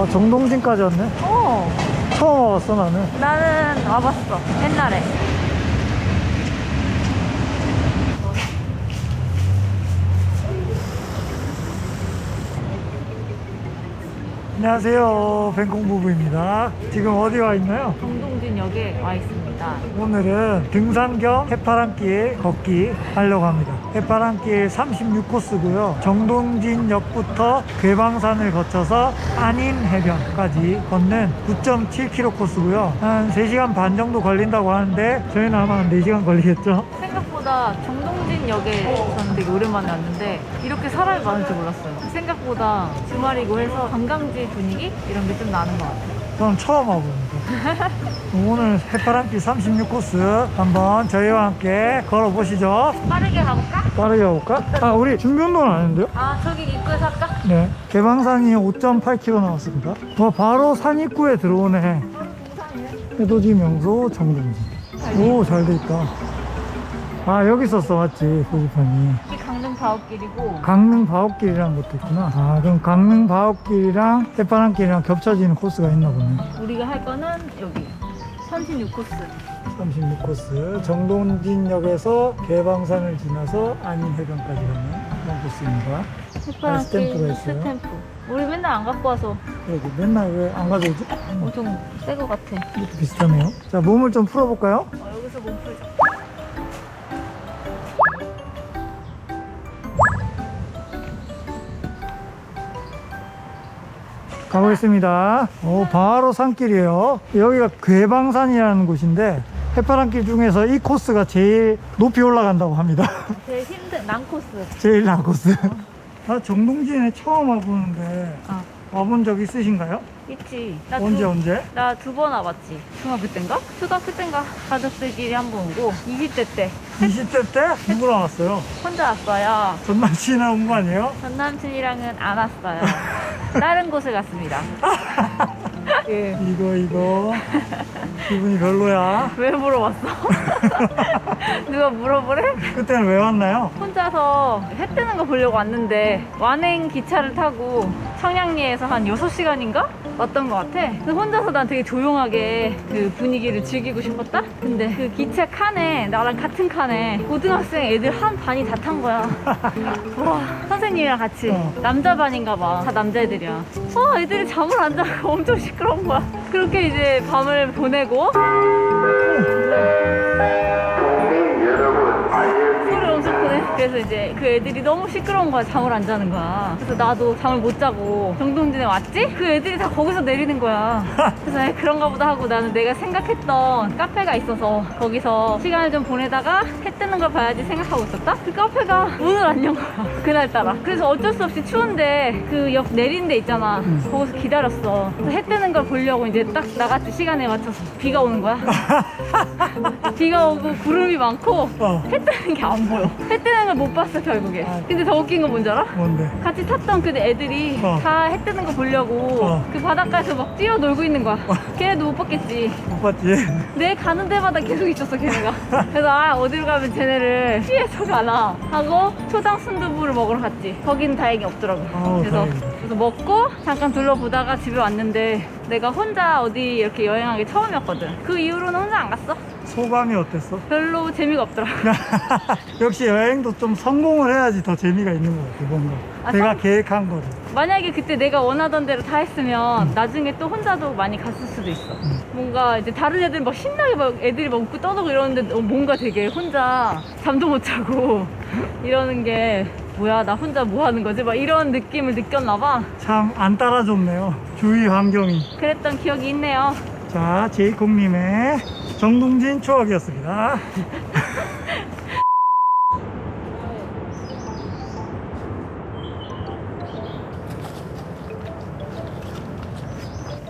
아, 정동진까지 왔네. 어, 처음 와봤어, 나는. 나는 와봤어. 옛날에. 안녕하세요. 뱅콩 부부입니다. 지금 어디 와 있나요? 정동진역에 와 있습니다. 오늘은 등산 겸 해파랑길 걷기 하려고 합니다. 해파랑길 36코스고요. 정동진역부터 괴방산을 거쳐서 안인해변까지 걷는 9.7km 코스고요. 한 3시간 반 정도 걸린다고 하는데 저희는 아마 한 4시간 걸리겠죠? 생각보다 정동진역에 저는 되게 오랜만에 왔는데 이렇게 사람이 많을 줄 몰랐어요. 생각보다 주말이고 해서 관광지 분위기 이런 게 좀 나는 것 같아요. 저는 처음 와봅니다. 오늘 해파랑길 36코스 한번 저희와 함께 걸어보시죠. 빠르게 가볼까? 빠르게 가볼까? 아, 우리 준비 운동은 안 했는데요? 아 저기 입구에서 할까? 네. 개방산이 5.8km 남았습니다. 와, 바로 산 입구에 들어오네. 해돋이 명소 정동진. 오, 잘 돼 있다. 아, 여기 있었어, 맞지? 표지판이. 이 강릉 바옥길이라는 것도 있구나. 아, 그럼 강릉 바옥길이랑 해파랑길이랑 겹쳐지는 코스가 있나 보네. 우리가 할 거는 여기 36코스. 36코스. 정동진역에서 개방산을 지나서 안인해변까지 가는 그런 코스입니다. 해파랑길 스탬프가 있어요. 스탬프. 우리 맨날 안 갖고 와서 여기 맨날 왜 안 가져오지? 엄청 새 거 같아. 이것도 비슷하네요. 자, 몸을 좀 풀어볼까요? 어, 여기서 몸 풀자. 가보겠습니다. 오, 바로 산길이에요. 여기가 괴방산이라는 곳인데 해파랑길 중에서 이 코스가 제일 높이 올라간다고 합니다. 제일 힘든 난코스. 제일 난 코스. 아, 정동진에 처음 와보는데 아 와본 적 있으신가요? 있지. 나 언제 두, 언제? 나 두 번 와봤지. 중학교 때인가? 초등학교 때인가? 가족들끼리 한 번 오고 20대 때 20대 때 누구랑 왔어요? 혼자 왔어요. 전 남친이랑 온거 아니에요? 전 남친이랑은 안 왔어요. 다른 곳을 갔습니다. 예. 이거 이거 기분이 별로야. 왜 물어봤어? 누가 물어보래? 그때는 왜 왔나요? 혼자서 해 뜨는 거 보려고 왔는데 완행 기차를 타고 청량리에서 한 6시간인가? 왔던 것 같아. 혼자서 난 되게 조용하게 그 분위기를 즐기고 싶었다? 근데 그 기차 칸에 나랑 같은 칸에 고등학생 애들 한 반이 다 탄 거야. 와 선생님이랑 같이 어. 남자 반인가 봐. 다 남자애들이야. 와 애들이 잠을 안 자고 엄청 시끄러운 거야. 그렇게 이제 밤을 보내고 크네. 그래서 이제 그 애들이 너무 시끄러운 거야. 잠을 안 자는 거야. 그래서 나도 잠을 못 자고 정동진에 왔지? 그 애들이 다 거기서 내리는 거야. 그래서 에이, 그런가 보다 하고 나는 내가 생각했던 카페가 있어서 거기서 시간을 좀 보내다가 해 뜨는 걸 봐야지 생각하고 있었다? 그 카페가 문을 안 연 거야. 그날따라. 그래서 어쩔 수 없이 추운데 그 옆 내리는 데 있잖아. 거기서 기다렸어. 그래서 해 뜨는 걸 보려고 이제 딱 나갔지. 시간에 맞춰서. 비가 오는 거야. 비가 오고 구름이 많고 어. 해 뜨는 게 안 보여. 해 뜨는 걸못 봤어 결국에. 아. 근데 더 웃긴 건 뭔지 알아? 뭔데? 같이 탔던 그 애들이 어. 다 해 뜨는 거 보려고 어. 그 바닷가에서 막 뛰어 놀고 있는 거야. 걔네도 못 봤겠지. 못 봤지? 내 가는 데마다 계속 있었어 걔네가. 그래서 아 어디로 가면 쟤네를 피해서 가나 하고 초당 순두부를 먹으러 갔지. 거긴 다행히 없더라고. 아우, 그래서 다행이다. 그래서 먹고 잠깐 둘러보다가 집에 왔는데 내가 혼자 어디 이렇게 여행하기 처음이었거든. 그 이후로는 혼자 안 갔어. 소감이 어땠어? 별로 재미가 없더라. 역시 여행도 좀 성공을 해야지 더 재미가 있는 것 같아 뭔가 아, 내가 성- 계획한 거를 만약에 그때 내가 원하던 대로 다 했으면 나중에 또 혼자도 많이 갔을 수도 있어. 뭔가 이제 다른 애들 막 신나게 막 애들이 막 웃고 떠들고 이러는데 어, 뭔가 되게 혼자 잠도 못 자고 이러는 게 뭐야 나 혼자 뭐 하는 거지? 막 이런 느낌을 느꼈나 봐. 참 안 따라줬네요 주위 환경이 그랬던 기억이 있네요. 자 제이콩님의 정동진 추억이었습니다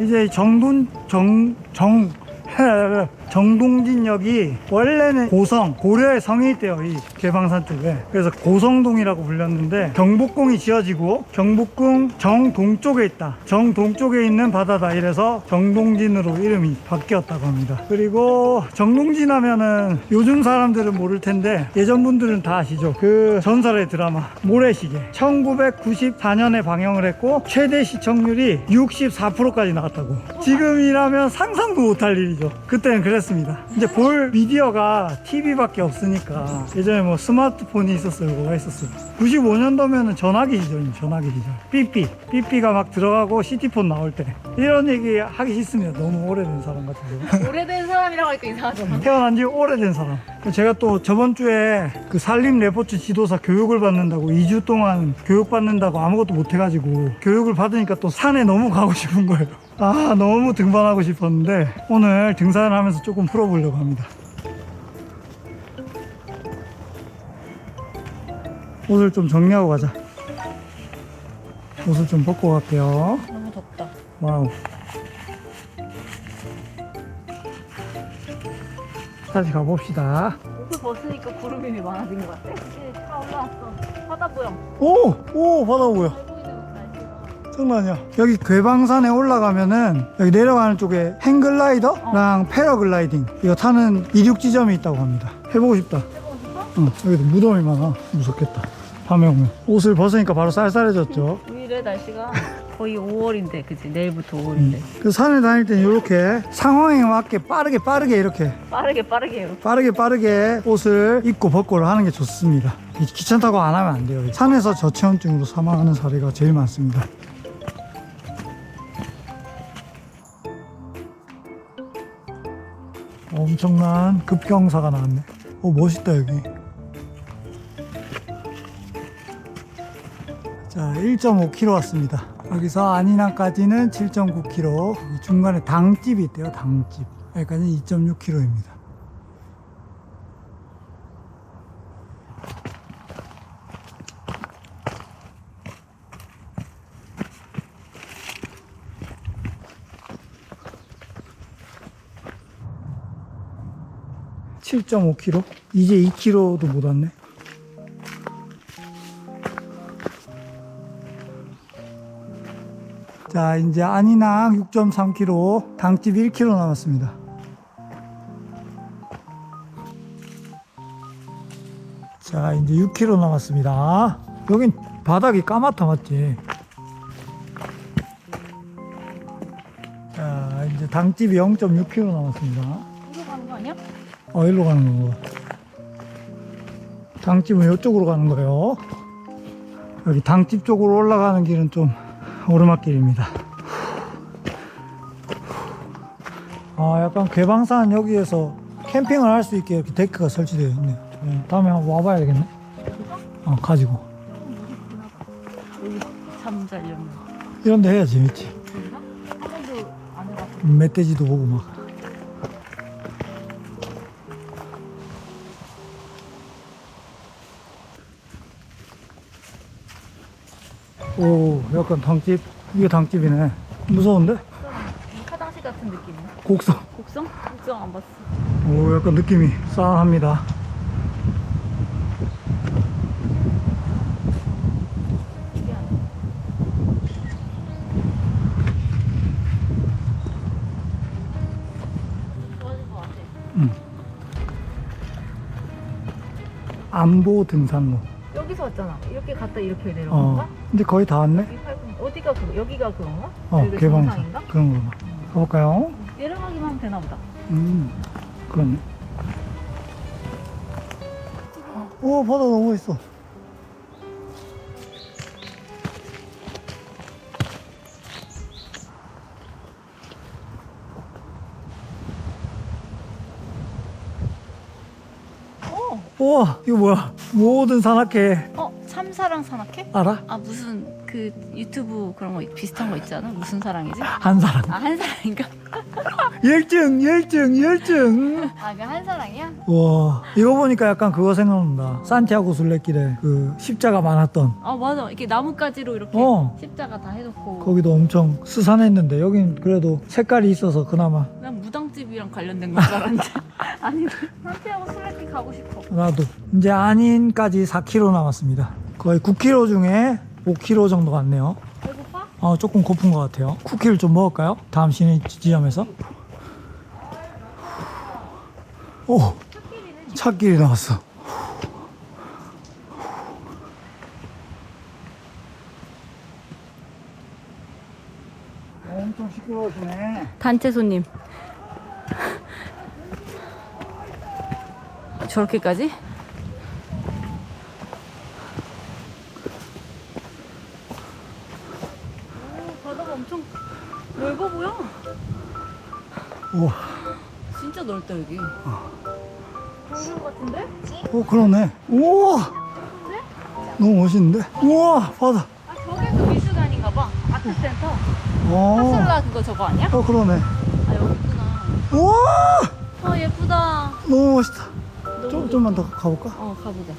이제 정돈 정정 정동진역이 원래는 고성, 고려의 성이 있대요. 이 개방산 쪽에. 그래서 고성동이라고 불렸는데 경복궁이 지어지고 경복궁 정동쪽에 있다. 정동쪽에 있는 바다다. 이래서 정동진으로 이름이 바뀌었다고 합니다. 그리고 정동진 하면은 요즘 사람들은 모를 텐데 예전 분들은 다 아시죠? 그 전설의 드라마 모래시계 1994년에 방영을 했고 최대 시청률이 64%까지 나갔다고. 지금이라면 상상도 못할 일이죠. 그때는 그 랬습니다. 이제 볼 미디어가 TV밖에 없으니까 예전에 뭐 스마트폰이 있었어요, 뭐가 있었어요. 95년도면은 전화기 시절이에요, 전화기 시절. 삐삐, 삐삐가 막 들어가고 시티폰 나올 때 이런 얘기 하기 싫습니다. 너무 오래된 사람 같은데. 오래된 사람이라고 하니까 이상하잖아. 태어난 지 오래된 사람. 제가 또 저번 주에 그 산림 레포츠 지도사 교육을 받는다고 2주 동안 교육 받는다고 아무것도 못 해가지고 교육을 받으니까 또 산에 너무 가고 싶은 거예요. 아, 너무 등반하고 싶었는데 오늘 등산을 하면서 조금 풀어보려고 합니다. 옷을 좀 정리하고 가자. 옷을 좀 벗고 갈게요. 너무 덥다. 와우. 다시 가봅시다. 옷을 벗으니까 구름이 많아진 것 같아. 이제 올라왔어. 바다 보여. 오! 오! 바다 보여. 잘 보이는 날씨가. 장난 아니야. 여기 괴방산에 올라가면은 여기 내려가는 쪽에 행글라이더랑 패러글라이딩 이거 타는 이륙 지점이 있다고 합니다. 해보고 싶다. 해보고 싶어? 응, 여기도 무덤이 많아. 무섭겠다. 밤에 오면. 옷을 벗으니까 바로 쌀쌀해졌죠. 우일의 날씨가 거의 5월인데, 그치? 내일부터 5월인데. 그 산에 다닐 때는 이렇게 상황에 맞게 빠르게 빠르게 이렇게 빠르게 빠르게 이렇게. 빠르게 빠르게 옷을 입고 벗고를 하는 게 좋습니다. 이 귀찮다고 안 하면 안 돼요. 산에서 저체온증으로 사망하는 사례가 제일 많습니다. 엄청난 급경사가 나왔네. 어, 멋있다, 여기. 자, 1.5km 왔습니다. 여기서 안인항까지는 7.9km. 여기 중간에 당집이 있대요, 당집. 여기까지는 2.6km입니다. (7.5km) 이제 2km도 못 왔네 자 이제 안인항 6.3km 당집 1km 남았습니다. 자 이제 6km 남았습니다. 여긴 바닥이 까맣다 맞지? 자 이제 당집이 0.6km 남았습니다. 이거 가는 거 아니야? 어 일로 가는 거고 당집은 이쪽으로 가는 거예요. 여기 당집 쪽으로 올라가는 길은 좀 오르막길입니다. 아 약간 괴방산 여기에서 캠핑을 할 수 있게 이렇게 데크가 설치되어 있네요. 네, 다음에 한번 와봐야 되겠네. 어 가지고. 잠. 이런 데 해야 재밌지. 멧돼지도 보고 막 오, 약간 당집, 이게 당집이네. 무서운데? 화장실 같은 느낌이야. 곡성. 곡성? 곡성 안 봤어. 오, 약간 느낌이 싸합니다. 같아. 안보 등산로. 여기서 왔잖아. 이렇게 갔다 이렇게 내려온 어, 건가? 근데 거의 다 왔네? 여기 팔군 어디가 그 여기가 그런가? 어, 여기가. 정상인가? 그런 거 봐. 가볼까요? 내려가기만 하면 되나 보다. 음, 그렇네. 오, 바다 너무 있어. 우와, 이거 뭐야? 모든 산악회 어 참사랑 산악회? 알아? 아 무슨 그 유튜브 그런 거 비슷한 거 있잖아. 무슨 사랑이지? 한 사람. 아 한 사랑인가? 열정, 열정, 열정. 아 그 한 사랑이야? 와, 이거 보니까 약간 그거 생각난다. 산티아고 순례길에 그 십자가 많았던 아 맞아. 이렇게 나뭇가지로 이렇게 어. 십자가 다 해놓고. 거기도 엄청 스산했는데 여긴 그래도 색깔이 있어서 그나마 난 무당 맛집이랑 관련된 건 줄 알았는데 아니 산티아고 술래길 가고 싶어 나도 이제 안인까지 4km 남았습니다. 거의 9km 중에 5km 정도 갔네요. 배고파? 어, 조금 고픈 것 같아요. 쿠키를 좀 먹을까요? 다음 시내 지점에서. 오, 찾길이 나왔어. 엄청 시끄러우시네. 단체 손님 저렇게까지? 우와, 진짜 넓다 여기 보는 것 같은데? 어, 그러네. 우와, 너무 멋있는데? 우와, 바다. 아 저게 그 미술관인가 봐 아트센터 어, 파슬라 그거 저거 아니야? 어, 그러네. 아 여기 있구나 우와, 아 예쁘다 너무 멋있다. 너무 좀. 좀만 더 가볼까? 어 가보자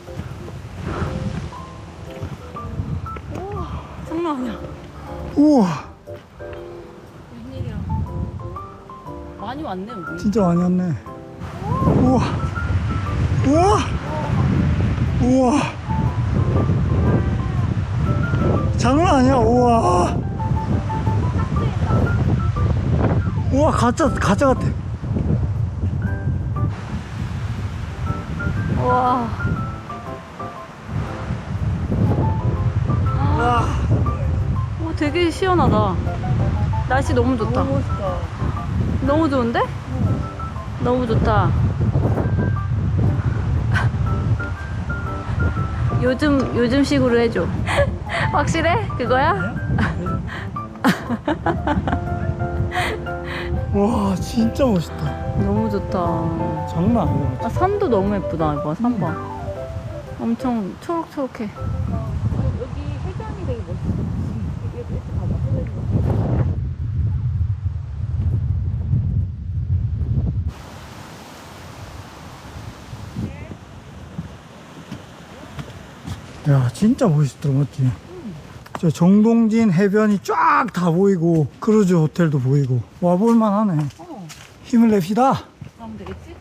우와 장난 아니야 우와, 많이 왔네 여기 진짜 많이 왔네. 우와, 우와, 우와. 장난 아니야, 우와. 우와, 가짜, 가짜 같아. 우와 와, 오, 되게 시원하다 날씨 너무 좋다. 너무 좋은데? 너무 좋다 요즘 요즘 식으로 해줘 확실해? 그거야? 와, 진짜 멋있다. 너무 좋다 장난 아니다. 아, 산도 너무 예쁘다 이거 산 봐 엄청 초록초록해 여기 해변이 되게 멋있어 여기 봐봐 야, 진짜 멋있더라, 맞지? 저 정동진 해변이 쫙 다 보이고, 크루즈 호텔도 보이고, 와볼만 하네. 어 힘을 냅시다. 그러면 되겠지?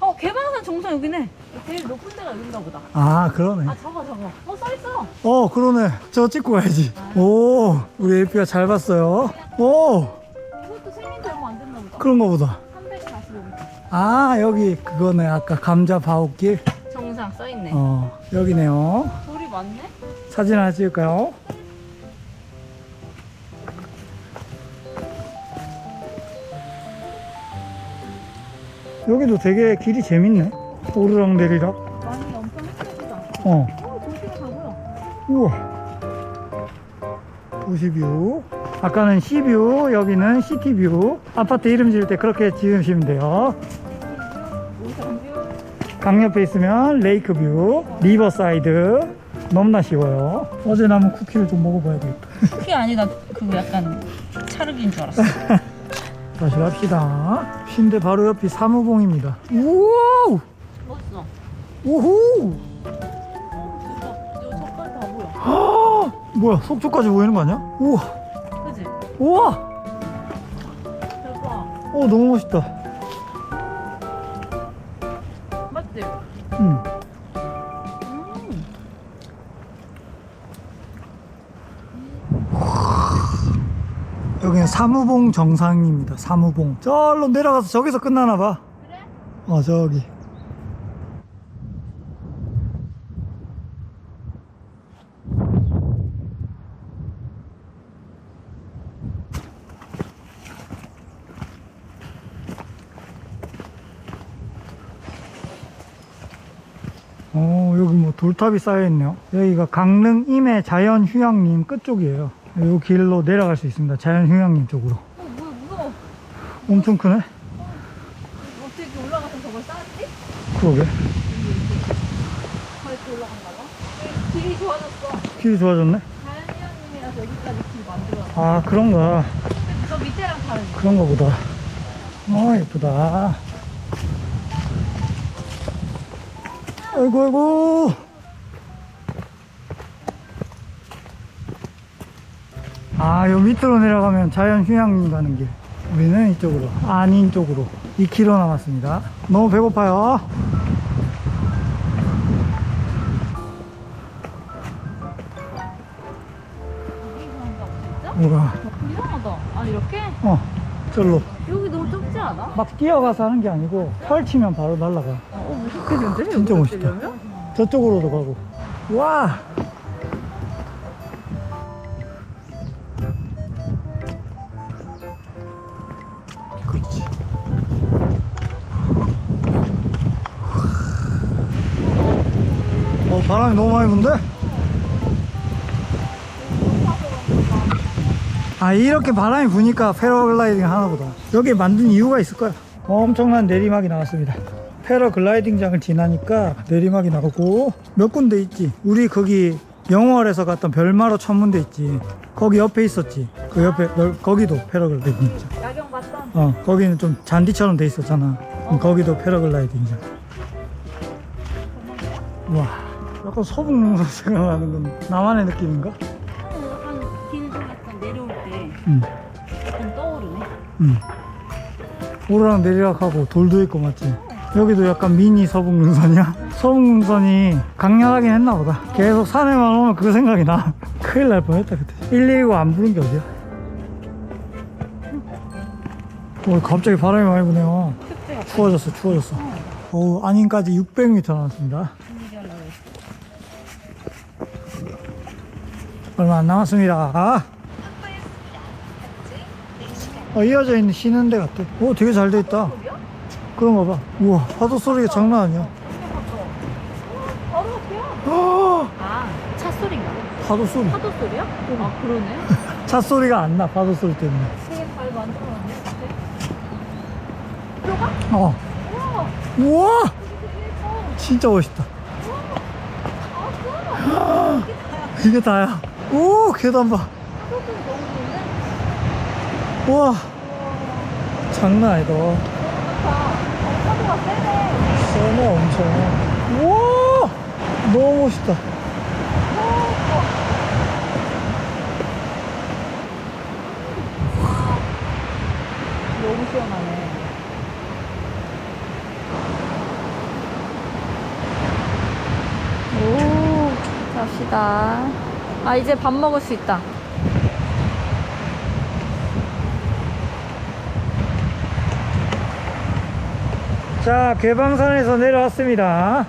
어 개방산 정상 여기네 제일 높은 데가 여긴가 보다 아, 그러네. 아 저거 저거 어 써있어 어, 그러네. 저거 찍고 가야지. 오, 우리 AP가 잘 봤어요. 오, 이것도 생긴 지 얼마 안 됐나 보다 그런가 보다. 345m 아, 여기 그거네. 아까 감자 바웃길. 정상 써있네 어, 여기네요. 돌이 많네? 사진 하나 찍을까요? 여기도 되게 길이 재밌네. 오르락 내리락. 많이 엄청 햇볕이다 어, 어 도시가 다 보여 우와. 도시뷰. 아까는 시뷰, 여기는 시티뷰. 아파트 이름 지을 때 그렇게 지으시면 돼요. 오상뷰 강 옆에 있으면 레이크뷰, 리버사이드. 너무나 쉬워요. 어제 남은 쿠키를 좀 먹어봐야 되겠다. 그게 아니다 그거 약간 차르기인 줄 알았어 다시 갑시다. 쉰대 바로 옆이 사무봉입니다. 우와! 멋있어 우후! 다 보여 아, 뭐야, 속초까지 보이는 거 아니야? 우와! 그지? 우와! 대박 어, 너무 멋있다. 응. 음. 여기는 사무봉 정상입니다. 사무봉. 저로 내려가서 저기서 끝나나 봐. 그래? 어, 저기. 어, 여기 뭐 돌탑이 쌓여있네요. 여기가 강릉 임해 자연휴양림 끝쪽이에요. 이 길로 내려갈 수 있습니다. 자연휴양림 쪽으로. 어 뭐야 무서워 엄청 크네? 어떻게 이렇게 올라가서 저걸 쌓았지? 그러게. 이렇게 올라간가 봐 길이 좋아졌어 길이 좋아졌네? 자연휴양림이라서 여기까지 길 만들어놨어 아, 그런가. 저 밑에랑 다르지? 그런가 보다. 어, 예쁘다. 아이고, 아이고. 아, 요 밑으로 내려가면 자연 휴양림 가는 길. 우리는 이쪽으로 안인 쪽으로 2km 남았습니다 너무 배고파요? 뭐가 이상하다. 아 이렇게? 어 절로 여기 너무 좁지 않아? 막 뛰어가서 하는 게 아니고 펼치면 바로 날아가 어 무섭겠는데? 진짜 멋있다. 뛰려면? 저쪽으로도 가고 와 그렇지 어 바람이 너무 많이 부는데? 아 이렇게 바람이 부니까 패러글라이딩 하나 보다 여기 만든 이유가 있을 거야 엄청난 내리막이 나왔습니다 패러글라이딩장을 지나니까 내리막이 나오고 몇 군데 있지 우리 거기 영월에서 갔던 별마로 천문대 있지 거기 옆에 있었지 그 옆에 널- 거기도 패러글라이딩장 야경 봤던. 어 거기는 좀 잔디처럼 돼 있었잖아 그럼 거기도 패러글라이딩장 와 약간 서북농사 생각나는 건 나만의 느낌인가? 약간 길좀 약간 내려올 때 응. 약간 떠오르네. 응. 오르락 내리락 하고 돌도 있고 맞지? 여기도 약간 미니 서북능선이야? 서북능선이 강렬하긴 했나 보다. 계속 산에만 오면 그 생각이 나. 큰일 날 뻔했다 그때. 119 안 부른 게 어디야? 오, 갑자기 바람이 많이 부네요. 추워졌어, 추워졌어. 오, 안인까지 600m 남았습니다. 얼마 안 남았습니다. 아. 어, 이어져 있는 쉬는 데 같아. 오, 되게 잘 돼 있다. 그런가 봐. 우와, 파도 소리가 장난 아니야. 아, 아, 차 소리인가? 파도 소리. 파도 소리야? 아, 그러네. 차 소리가 안 나, 파도 소리 때문에. 되게 발 많더라네. 들어가? 어. 우와, 우와! 되게 예뻐. 진짜 멋있다. 아, 이게 다야. 오, 계단 봐. 파도 소리 너무 좋은데? 우와. 장난 아니다. 엄청. 우와! 너무 멋있다. 너무 시원하네. 오, 갑시다. 아, 이제 밥 먹을 수 있다. 자, 괴방산에서 내려왔습니다.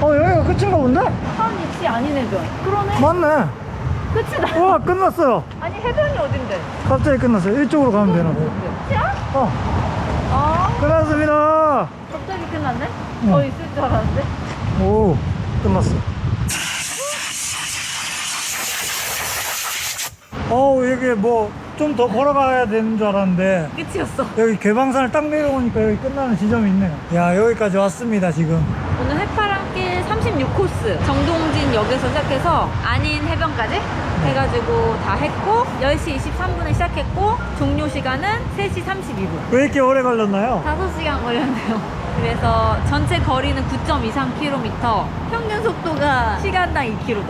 어, 여기가 끝인가 본데? 산 위치 아닌 해변. 그러네. 맞네. 끝이다. 와, 끝났어요. 아니, 해변이 어딘데? 갑자기 끝났어요. 이쪽으로 가면 되나. 끝이야? 어, 아, 끝났습니다. 갑자기 끝났네? 응. 더 있을 줄 알았는데? 오, 끝났어. 어우, 여기 뭐, 좀 더 걸어가야 되는 줄 알았는데 끝이었어. 여기 개방산을 딱 내려오니까 여기 끝나는 지점이 있네요. 야 여기까지 왔습니다 지금. 오늘 햇 16코스 정동진 역에서 시작해서 아닌 해변까지 해가지고 다 했고 10시 23분에 시작했고 종료 시간은 3시 32분. 왜 이렇게 오래 걸렸나요? 5시간 걸렸네요. 그래서 전체 거리는 9.23km 평균 속도가 시간당 2km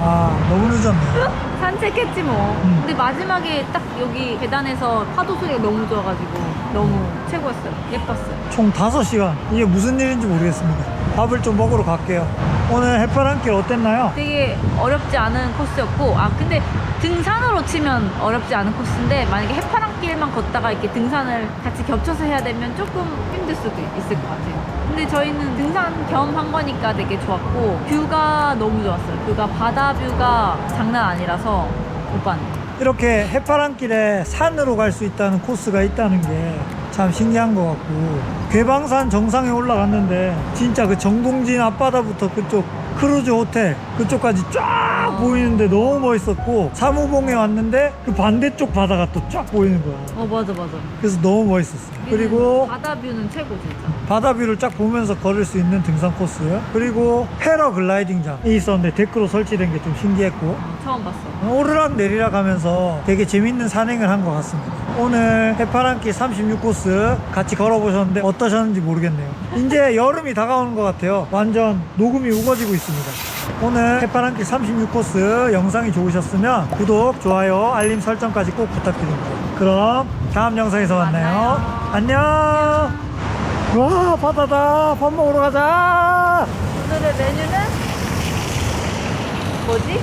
아 너무 늦었네 산책했지 뭐. 음. 근데 마지막에 딱 여기 계단에서 파도 소리가 너무 좋아가지고 너무 최고였어요. 예뻤어요. 총 5시간. 이게 무슨 일인지 모르겠습니다. 밥을 좀 먹으러 갈게요. 오늘 해파랑길 어땠나요? 되게 어렵지 않은 코스였고 아 근데 등산으로 치면 어렵지 않은 코스인데 만약에 해파랑길만 걷다가 이렇게 등산을 같이 겹쳐서 해야 되면 조금 힘들 수도 있을 것 같아요 근데 저희는 등산 겸 한 거니까 되게 좋았고 뷰가 너무 좋았어요 뷰가 바다 뷰가 장난 아니라서 오빠는 이렇게 해파랑길에 산으로 갈 수 있다는 코스가 있다는 게 참 신기한 것 같고. 괴방산 정상에 올라갔는데 진짜 그 정동진 앞바다부터 그쪽 크루즈 호텔 그쪽까지 쫙 보이는데 너무 멋있었고 사무봉에 왔는데 그 반대쪽 바다가 또 쫙 보이는 거야. 어 맞아 맞아. 그래서 너무 멋있었어. 그리고 바다 뷰는 최고 진짜. 바다 뷰를 쫙 보면서 걸을 수 있는 등산 코스. 그리고 패러글라이딩장이 있었는데 데크로 설치된 게 좀 신기했고. 어, 처음 봤어. 오르락 내리락 하면서 되게 재밌는 산행을 한 것 같습니다. 오늘 해파랑길 36코스 같이 걸어보셨는데 어떠셨는지 모르겠네요. 이제 여름이 다가오는 것 같아요. 완전 녹음이 우거지고 있습니다. 오늘 해파랑길 36코스 영상이 좋으셨으면 구독, 좋아요, 알림 설정까지 꼭 부탁드립니다. 그럼 다음 영상에서 만나요. 만나요. 안녕. 와 바다다. 밥 먹으러 가자. 오늘의 메뉴는 뭐지?